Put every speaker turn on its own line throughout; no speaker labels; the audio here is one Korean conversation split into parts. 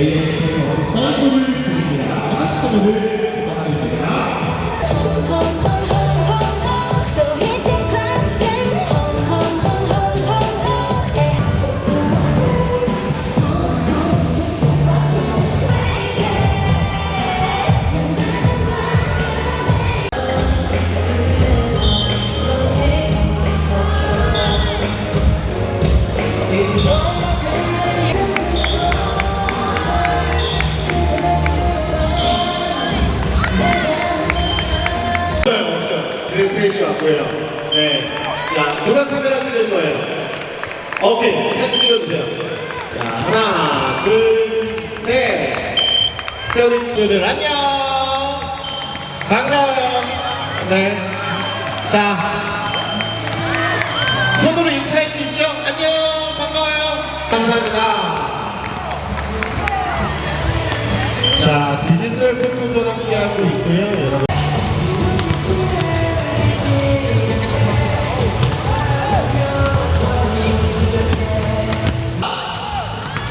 Thank you. 그래서 셋이 왔고요. 네. 자, 누가 카메라 찍을 거예요? 오케이, 사진 찍어주세요. 자, 하나, 둘, 셋. 자, 우리 친구들 안녕. 반가워요. 네. 자, 손으로 인사할 수 있죠? 안녕, 반가워요. 감사합니다. 자, 디지털 포토존 함께하고 있고요,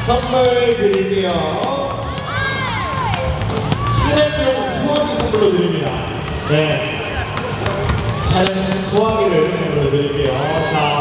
선물 드릴게요. 차량용 소화기 선물로 드립니다. 네. 차량 소화기를 선물로 드릴게요. 자,